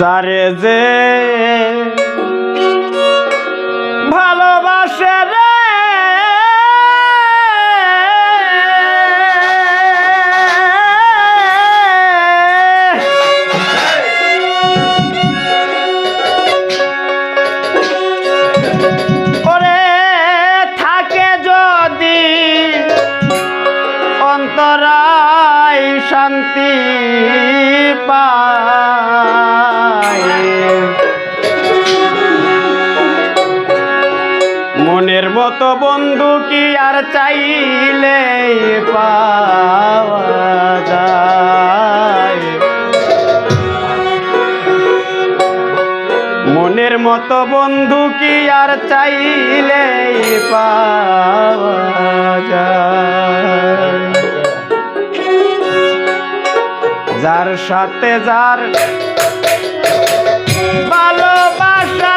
যারে যে ভালোবাসে রে। ওরে থাকে যদি শান্তি পায়। আর চাইলে পাওয়া মনের মতো বন্ধু কি আর চাইলে পাওয়া যার সাথে যার ভালোবাসা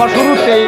আবার শুরুতেই।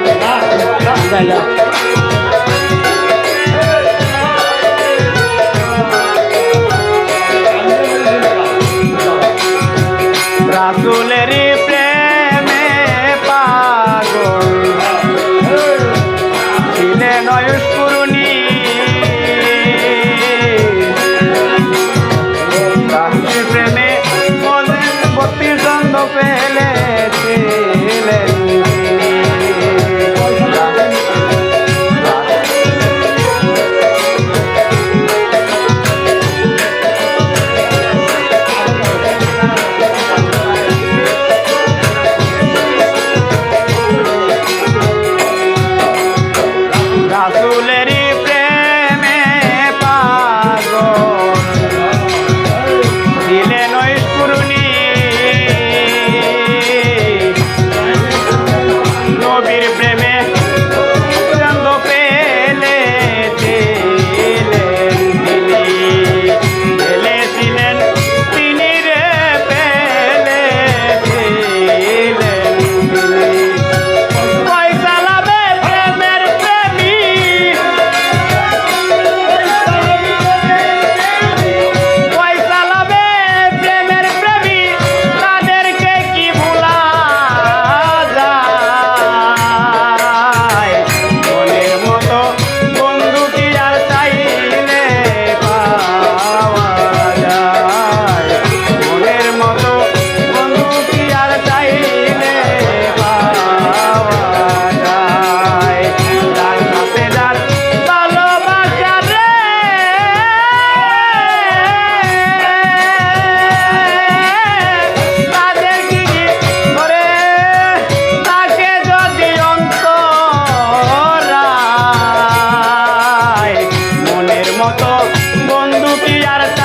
কি আর